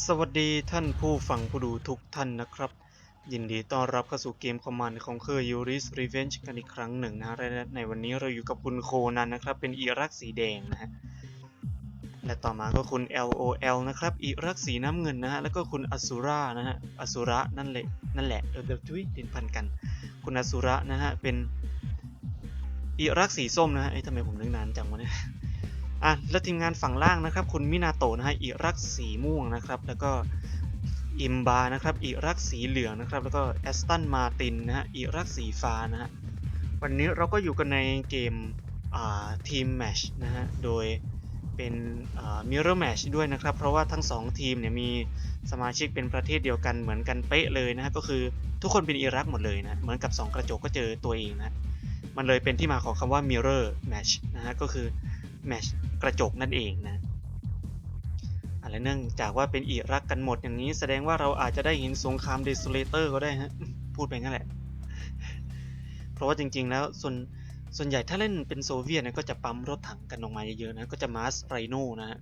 สวัสดีท่านผู้ฟังผู้ดูทุกท่านนะครับ ยินดีต้อนรับเข้าสู่เกมคอมมานด์ของเคอร์ยูริสรีเวนจ์กันอีกครั้งหนึ่งนะและในวันนี้เราอยู่กับคุณโคนันนะครับ เป็นอีรักสีแดงนะฮะและต่อมาก็คุณ LOL นะครับอีรักสีน้ำเงินนะฮะ แล้วก็คุณอสุรานะฮะอสุระนั่นแหละนั่นแหละเออเดี๋ยวทุยดินพันกัน คุณอสุระนะฮะ เป็นอีรักสีส้มนะฮะเอ้ทำไมผมนึกนานจังวะเนี่ย อะแล้วทีมงานฝั่งล่างนะครับ คุณมินาโตะนะฮะอิรักสีม่วงนะครับ แล้วก็อิมบานะครับอิรักสีเหลืองนะครับ แล้วก็แอสตันมาตินนะฮะอิรักสีฟ้านะฮะวันนี้เราก็อยู่กันในเกมทีมแมชนะฮะโดยเป็นมิเรอร์แมชด้วยนะครับ เพราะว่าทั้งสองทีมเนี่ยมีสมาชิกเป็นประเทศเดียวกันเหมือนกันเป๊ะเลยนะฮะก็คือทุกคนเป็นอิรักหมดเลยนะเหมือนกับสองกระจกก็เจอตัวเองนะมันเลยเป็นที่มาของคำว่า mirror match นะฮะก็คือแมช กระจกนั่นเองนะอะไรเนื่องจากว่าเป็นอิรักกันหมดอย่างนี้ แสดงว่าเราอาจจะได้เห็นสงครามเดสเลเตอร์ก็ได้ฮะพูดไปงั้นแหละ เพราะว่าจริง ๆ แล้วส่วนส่วนใหญ่ถ้าเล่นเป็นโซเวียตเนี่ยก็จะปั๊มรถถังกันออกมาเยอะๆนะก็จะมาสไรโนนะฮะ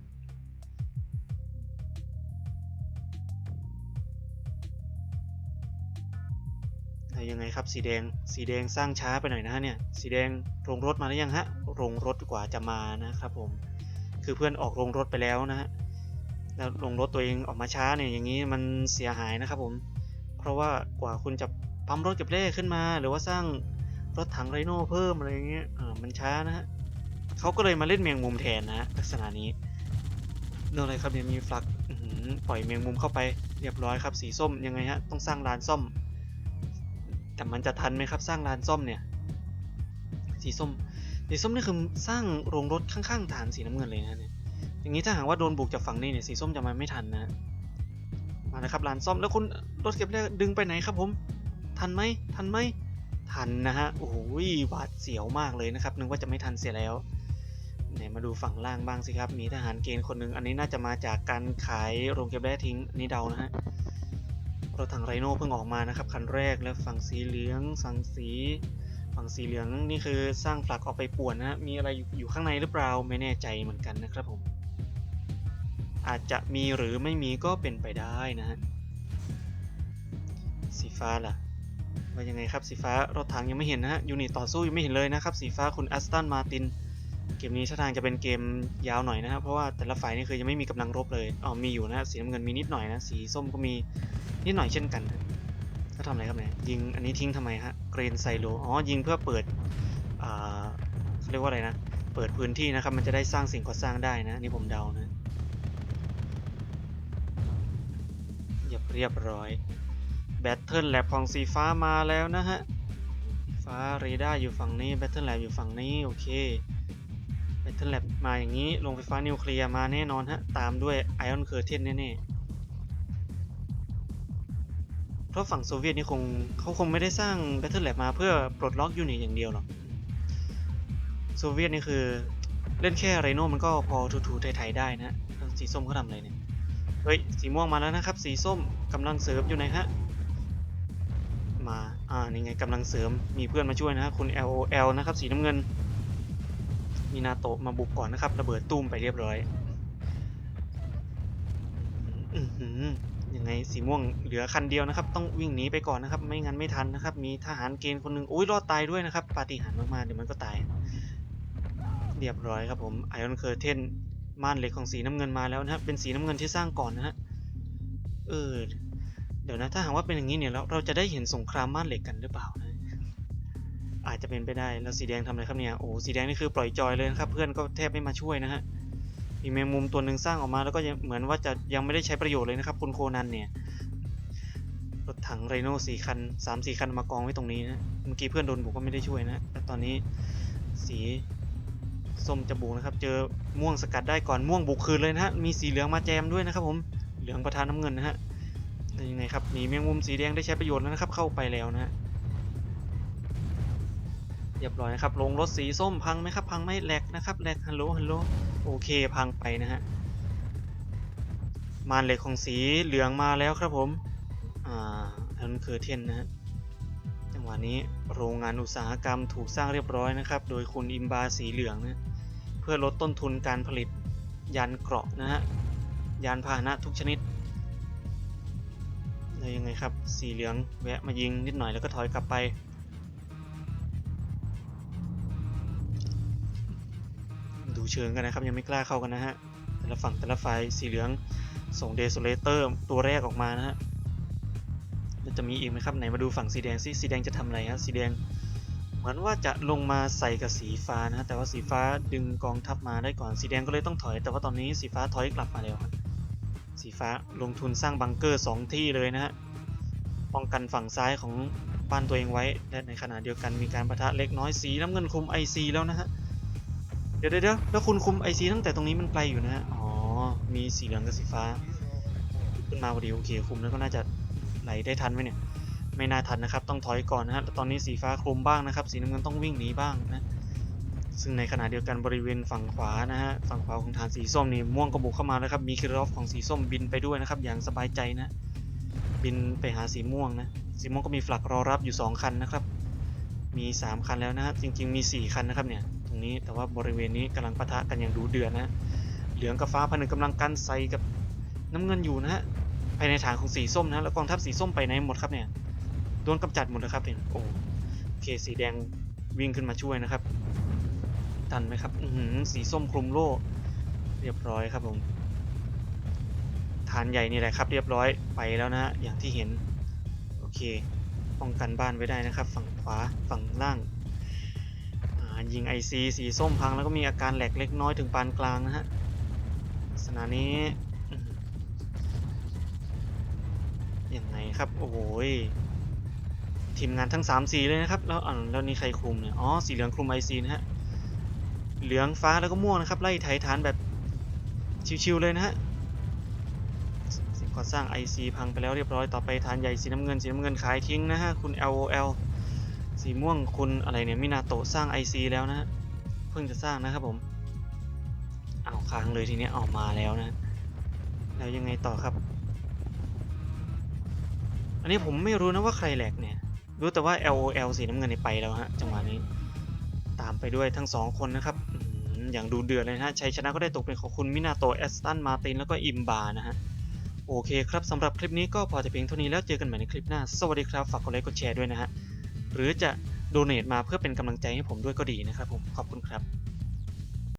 แล้วยังไงครับสีแดงสีแดงสร้างช้าไปหน่อยนะฮะเนี่ยสีแดงโรงรถมาหรือยังฮะโรงรถกว่าจะมานะครับผม คือเพื่อนออกโรงรถไปแล้วนะฮะแล้วโรงรถตัวเองออกมาช้าเนี่ยอย่างนี้มันเสียหายนะครับผม เพราะว่ากว่าคุณจะปั๊มรถเก็บเล่ขึ้นมา หรือว่าสร้างรถถังไรโน่เพิ่มอะไรอย่างเงี้ยอ่ามันช้านะฮะเขาก็เลยมาเล่นแมงมุมแทนนะลักษณะนี้เรื่องอะไรครับเนี่ยมีฟลักปล่อยแมงมุมเข้าไปเรียบร้อยครับสีส้มยังไงฮะต้องสร้างลานซ่อม แต่มันจะทันไหมครับสร้างลานซ่อมเนี่ย สีส้ม สีส้มนี่คือสร้างโรงรถข้างๆฐานสีน้ำเงินเลยนะเนี่ยอย่างนี้ถ้าหากว่าโดนบุกจากฝั่งนี้เนี่ยสีส้มจะมาไม่ทันนะมาเลยครับลานซ่อมแล้วคุณรถเก็บแรกดึงไปไหนครับผม ทันไหมทันไหมทันนะฮะโอ้โหหวาดเสียวมากเลยนะครับ นึกว่าจะไม่ทันเสียแล้วไหนมาดูฝั่งล่างบ้างสิครับ มีทหารเกณฑ์คนหนึ่งอันนี้น่าจะมาจากการขายโรงเก็บแร่ทิ้งนนี้เดานะฮะรถถังไรโน่เพิ่งออกมานะครับคันแรกแล้วฝั่งสีเหลืองฝั่งสี ฝั่งสีเหลืองนี่คือสร้างฝลักออกไปป่วนนะฮะมีอะไรอยู่ข้างในหรือเปล่าไม่แน่ใจเหมือนกันนะครับผม อาจจะมีหรือไม่มีก็เป็นไปได้นะฮะสีฟ้าล่ะว่ายังไงครับสีฟ้ารถถังยังไม่เห็นนะฮะยูนิตต่อสู้ยังไม่เห็นเลยนะครับสีฟ้าคุณแอสตันมาตินเกมนี้ท่าทางจะเป็นเกมยาวหน่อยนะครับเพราะว่าแต่ละฝ่ายนี่คือยังไม่มีกำลังรบเลยอ๋อมีอยู่นะสีน้ำเงินมีนิดหน่อยนะสีส้มก็มีนิดหน่อยเช่นกันเขาทำอะไรครับเนี่ยยิงอันนี้ทิ้งทำไมฮะเกรนไซโลอ๋อยิงเพื่อเปิดเขาเรียกว่าอะไรนะเปิดพื้นที่นะครับมันจะได้สร้างสิ่งก่อสร้างได้นะนี่ผมเดานะเรียบเรียบร้อยแบตเทิลแลบของสีฟ้ามาแล้วนะฮะฟ้าเรดาร์อยู่ฝั่งนี้แบตเทิลแลบอยู่ฝั่งนี้โอเคแบตเทิลแลบมาอย่างนี้โรงไฟฟ้านิวเคลียร์มาแน่นอนฮะตามด้วยไอออนเคอร์เทนแน่ๆ เพราะฝั่งโซเวียตนี่คงเขาคงไม่ได้สร้าง Battle Lab มาเพื่อปลดล็อกยูนิตอย่างเดียวหรอกโซเวียตนี่คือเล่นแค่ไรโน่มันก็พอถูๆไทยๆได้นะสีส้มเขาทำอะไรเนี่ย เฮ้ย สีม่วงมาแล้วนะครับ สีส้มกำลังเสริมอยู่ไหนฮะ มา อ่า นี่ไงกำลังเสริม มีเพื่อนมาช่วยนะฮะคุณ LOL นะครับ สีน้ำเงิน มีนาโตะมาบุกก่อนนะครับ ระเบิดตุ้มไปเรียบร้อยอือหือ ยังไงสีม่วงเหลือคันเดียวนะครับ ต้องวิ่งหนีไปก่อนนะครับ ไม่งั้นไม่ทันนะครับ มีทหารเกณฑ์คนหนึ่งอุ้ยรอดตายด้วยนะครับปาฏิหาริย์มากๆเดี๋ยวมันก็ตาย เรียบร้อยครับผมไอออนเคอร์เทนม่านเหล็กของสีน้ำเงินมาแล้วนะครับเป็นสีน้ำเงินที่สร้างก่อนนะฮะเออเดี๋ยวนะถ้าหากว่าเป็นอย่างนี้เนี่ยเราเราจะได้เห็นสงครามม่านเหล็กกันหรือเปล่านะอาจจะเป็นไปได้แล้วสีแดงทำอะไรครับเนี่ยโอ้สีแดงนี่คือปล่อยจอยเลยนะครับ เพื่อนก็แทบไม่มาช่วยนะฮะ มีแมงมุมตัวหนึ่งสร้างออกมาแล้วก็ยังเหมือนว่าจะยังไม่ได้ใช้ประโยชน์เลยนะครับ คุณโคนันเนี่ย รถถังไรโน่สี่คันสามสี่คันมากองไว้ตรงนี้นะ เมื่อกี้เพื่อนโดนบุกก็ไม่ได้ช่วยนะ แต่ตอนนี้สีส้มจะบุกนะครับ เจอม่วงสกัดได้ก่อนม่วงบุกคืนเลยนะฮะ มีสีเหลืองมาแจมด้วยนะครับผม เหลืองประทานน้ำเงินนะฮะแล้วยังไงครับหมีแมงมุมสีแดงได้ใช้ประโยชน์แล้วนะครับ เข้าไปแล้วนะฮะเรียบร้อยนะครับ ลงรถสีส้มพังไหมครับ พังไหม่แหลกนะครับแหลกฮัลโหลฮัลโหล โอเคพังไปนะฮะมานเหล็กของสีเหลืองมาแล้วครับผม อ่าอันนคือเทนนะฮะจังหวะนี้โรงงานอุตสาหกรรมถูกสร้างเรียบร้อยนะครับ โดยคุณอิมบาสีเหลืองนะเพื่อลดต้นทุนการผลิตยานเกราะนะฮะยานพาหนะทุกชนิดแล้วยังไงครับ สีเหลืองแวะมายิงนิดหน่อยแล้วก็ถอยกลับไป เชิงกันนะครับ ยังไม่กล้าเข้ากันนะฮะ แต่ละฝั่งแต่ละฝ่ายสีเหลืองส่งเดโซเลเตอร์ตัวแรกออกมานะฮะแล้วจะมีอีกไหมครับไหนมาดูฝั่งสีแดงสิสีแดงจะทำอะไรฮะสีแดงเหมือนว่าจะลงมาใส่กับสีฟ้านะฮะแต่ว่าสีฟ้าดึงกองทัพมาได้ก่อนสีแดงก็เลยต้องถอย แต่ว่าตอนนี้สีฟ้าถอยกลับมาแล้วสีฟ้าลงทุนสร้างบังเกอร์สองที่เลยนะฮะป้องกันฝั่งซ้ายของบ้านตัวเองไว้และในขณะเดียวกันมีการประทะเล็กน้อยสีน้ำเงินคุม IC แล้วนะฮะ เดี๋ยวเดี๋ยวเดี๋ยวแล้วคุณคุม IC ตั้งแต่ตรงนี้มันไกลอยู่นะฮะอ๋อ มีสีเหลืองกับสีฟ้า ขึ้นมาพอดีโอเคคุมแล้วก็น่าจะไหลได้ทันไหมเนี่ย ไม่น่าทันนะครับ ต้องถอยก่อนนะฮะตอนนี้สีฟ้าคลุมบ้างนะครับ สีน้ำเงินต้องวิ่งหนีบ้างนะ ซึ่งในขณะเดียวกันบริเวณฝั่งขวานะฮะ ฝั่งขวาของฐานสีส้มนี่ม่วงก็บุกเข้ามาแล้วครับ มีคิรอฟของสีส้มบินไปด้วยนะครับ อย่างสบายใจนะ บินไปหาสีม่วงนะ สีม่วงก็มีฝลักรอรับอยู่ 2 คันนะครับ มี 3 คันแล้วนะฮะ จริง ๆ มี 4 คันนะครับเนี่ย รงนี้ แต่ว่าบริเวณนี้กำลังปะทะกันอย่างดูเดือดนะเหลืองกับฟ้าผนึกกำลังกันใส่กับน้ำเงินอยู่นะฮะภายในฐานของสีส้มนะแล้วกองทัพสีส้มไปไหนหมดครับเนี่ยโดนกำจัดหมดแล้วครับเนี่ยโอ้เคสีแดงวิ่งขึ้นมาช่วยนะครับ ทันไหมครับอือหือสีส้มคลุมโล่เรียบร้อยครับผมฐานใหญ่นี่แหละครับ เรียบร้อยไปแล้วนะฮะอย่างที่เห็น โอเค ป้องกันบ้านไว้ได้นะครับ ฝั่งขวาฝั่งล่าง ยิง IC สีส้มพังแล้วก็มีอาการแหลกเล็กน้อยถึงปานกลางนะฮะลักษณะนี้ยังไงครับ โอ้โหยทีมงานทั้ง 3 สีเลยนะครับ แล้วอ่าแล้วนี่ใครคลุมเนี่ย อ๋อ สีเหลืองคลุม IC นะฮะ เหลืองฟ้าแล้วก็ม่วงนะครับ ไล่ไถฐานแบบชิวๆเลยนะฮะสิ่งก่อสร้าง IC พังไปแล้วเรียบร้อยต่อไปฐานใหญ่สีน้ำเงินสีน้ำเงินขายทิ้งนะฮะ คุณ LOL สีม่วงคุณอะไรเนี่ยมินาโตสร้าง IC แล้วนะเพิ่งจะสร้างนะครับผมเอาค้างเลยทีเนี้ยเอามาแล้วนะ แล้วยังไงต่อครับ อันนี้ผมไม่รู้นะว่าใครแหลกเนี่ย รู้แต่ว่า LOL สีน้ำเงินไปแล้วฮะจังหวะนี้ ตามไปด้วยทั้งสองคนนะครับอย่างดูเดือดเลยนะฮะชัยชนะก็ได้ตกเป็นของคุณมินาโตแอสตันมาตินแล้วก็อิมบานะฮะโอเคครับสำหรับคลิปนี้ก็พอจะเพียงเท่านี้แล้วเจอกันใหม่ในคลิปหน้า สวัสดีครับ ฝากกดไลค์กดแชร์ด้วยนะฮะ หรือจะโดเน a t มาเพื่อเป็นกำลังใจให้ผมด้วยก็ดีนะครับผมขอบคุณครับ